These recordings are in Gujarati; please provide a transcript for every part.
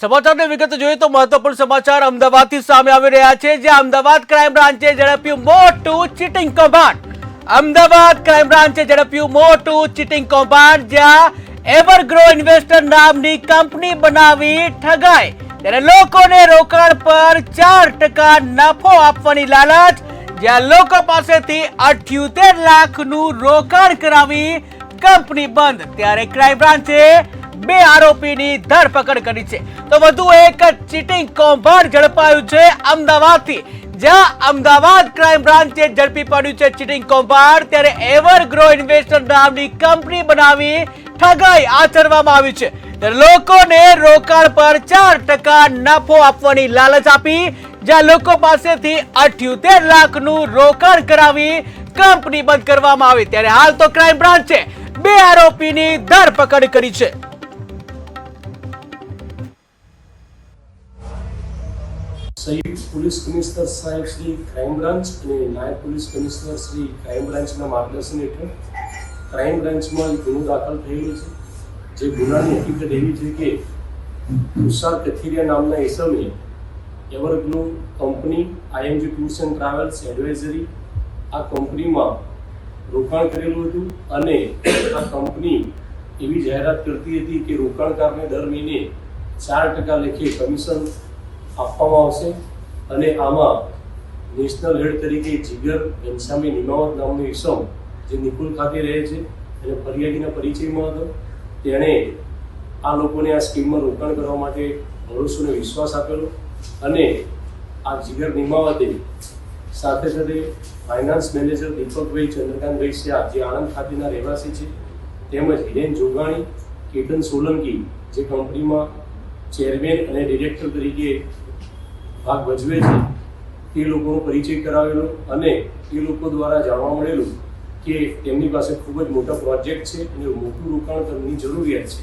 સમાચારની વિગત જોઈએ તો મહત્વપૂર્ણ સમાચાર અમદાવાદથી સામે આવી રહ્યા છે જ્યાં અમદાવાદ ક્રાઇમ બ્રાન્ચે ઝડપ્યું મોટું ચીટિંગ કૌભાંડ. અમદાવાદ ક્રાઇમ બ્રાન્ચે ઝડપ્યું મોટું ચીટિંગ કૌભાંડ, જ્યાં એવરગ્રો ઇન્વેસ્ટર નામની કંપની બનાવી ઠગાઈ. ત્યારે લોકોને રોકાણ પર ચાર ટકા નફો આપવાની લાલચ, જ્યાં લોકો પાસેથી અઠ્યોતેર લાખનું રોકાણ કરાવી કંપની બંધ. ત્યારે ક્રાઇમ બ્રાન્ચે બે આરોપીની ધરપકડ કરી છે. તો વધુ એક ચીટિંગ કૌભાંડ ઝડપાયું છે અમદાવાદથી. જ્યાં અમદાવાદ ક્રાઇમ બ્રાન્ચે ઝડપી પડ્યું છે ચીટિંગ કૌભાંડ. ત્યારે એવરગ્રો ઇન્વેસ્ટર નામની કંપની બનાવી ઠગાઈ આચરવામાં આવી છે. લોકોને રોકાણ પર ચાર ટકા નફો આપવાની લાલચ આપી. જ્યાં લોકો પાસેથી અઠ્યોતેર લાખનું રોકાણ કરાવી કંપની બંધ કરવામાં આવી. ત્યારે હાલ તો ક્રાઇમ બ્રાન્ચે બે આરોપીની ધરપકડ કરી છે. સંયુક્ત પોલીસ કમિશનર સાહેબ શ્રી ક્રાઇમ બ્રાન્ચ અને નાયબ પોલીસ કમિશનર શ્રી ક્રાઇમ બ્રાન્ચના માર્ગદર્શન હેઠળ ક્રાઇમ બ્રાન્ચમાં ગુનો દાખલ થયેલો છે. જે ગુનાની હકીકત એવી છે કે તુષાર કથિરિયા નામના એસમે Everglow company, IMG tours and travels advisory આ કંપનીમાં રોકાણ કરેલું હતું અને આ કંપની એવી જાહેરાત કરતી હતી કે રોકાણકારને દર મહિને ચાર ટકા લેખે કમિશન આપવામાં આવશે અને આમાં નેશનલ હેડ તરીકે જીગર ઘનશ્યામી નિમાવત નામનો ઈસમ જે નિકુલ ખાતે રહે છે અને ફરિયાદીના પરિચયમાં હતો. તેણે આ લોકોને આ સ્કીમમાં રોકાણ કરવા માટે ભરોસોને વિશ્વાસ આપેલો અને આ જીગર નિમાવતે સાથે સાથે ફાઇનાન્સ મેનેજર દીપકભાઈ ચંદ્રકાંતભાઈ શ્યા જે આણંદ ખાતેના રહેવાસી છે, તેમજ હિરેન જોગાણી, કેતન સોલંકી જે કંપનીમાં ચેરમેન અને ડિરેક્ટર તરીકે ભાગ ભજવે છે. તે લોકોનો પરિચય કરાવેલો અને એ લોકો દ્વારા જાણવા મળેલું કે તેમની પાસે ખૂબ જ મોટા પ્રોજેક્ટ છે અને મોટું રોકાણ તેમની જરૂરિયાત છે.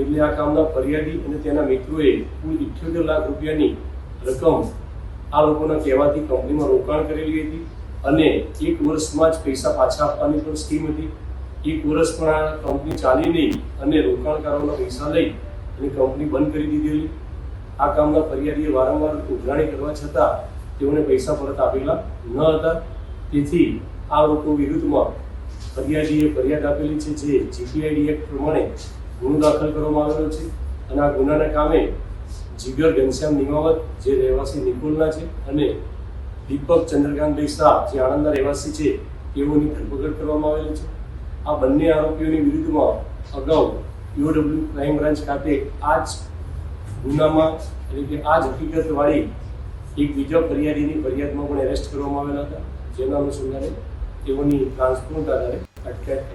એટલે આ કામના ફરિયાદી અને તેના મિત્રોએ કુલ ઇઠ્યોતેર લાખ રૂપિયાની રકમ આ લોકોના કહેવાથી કંપનીમાં રોકાણ કરેલી હતી અને એક વર્ષમાં જ પૈસા પાછા આપવાની પણ સ્કીમ હતી. એક વર્ષ પણ આ કંપની ચાલી નહીં અને રોકાણકારોના પૈસા લઈ અને કંપની બંધ કરી દીધેલી. આ કામના ફરિયાદીએ વારંવાર ઉઘરાણી કરવા છતાં તેઓને પૈસા પરત આપેલા ન હતા. તેથી આ લોકો વિરુદ્ધમાં ફરિયાદીએ ફરિયાદ આપેલી છે જે જીપીઆઈડી એક્ટ પ્રમાણે ગુનો દાખલ કરવામાં આવેલો છે અને આ ગુનાના કામે જીગર ઘનશ્યામ નિમાવત, જે રહેવાસી નિકોલના છે, અને દીપક ચંદ્રકાંતભાઈ શાહ જે આણંદના રહેવાસી છે, તેઓની ધરપકડ કરવામાં આવેલી છે. આ બંને આરોપીઓની વિરુદ્ધમાં અગાઉ પીઓડબ્લ્યુ ક્રાઇમ બ્રાન્ચ ખાતે આ જ ગુનામાં, એટલે કે આ જ હકીકતવાળી એક બીજા ફરિયાદીની ફરિયાદમાં પણ એરેસ્ટ કરવામાં આવેલા હતા. જેના અનુસંધાને તેઓની ટ્રાન્સપોર્ટ આધારે અટકાયત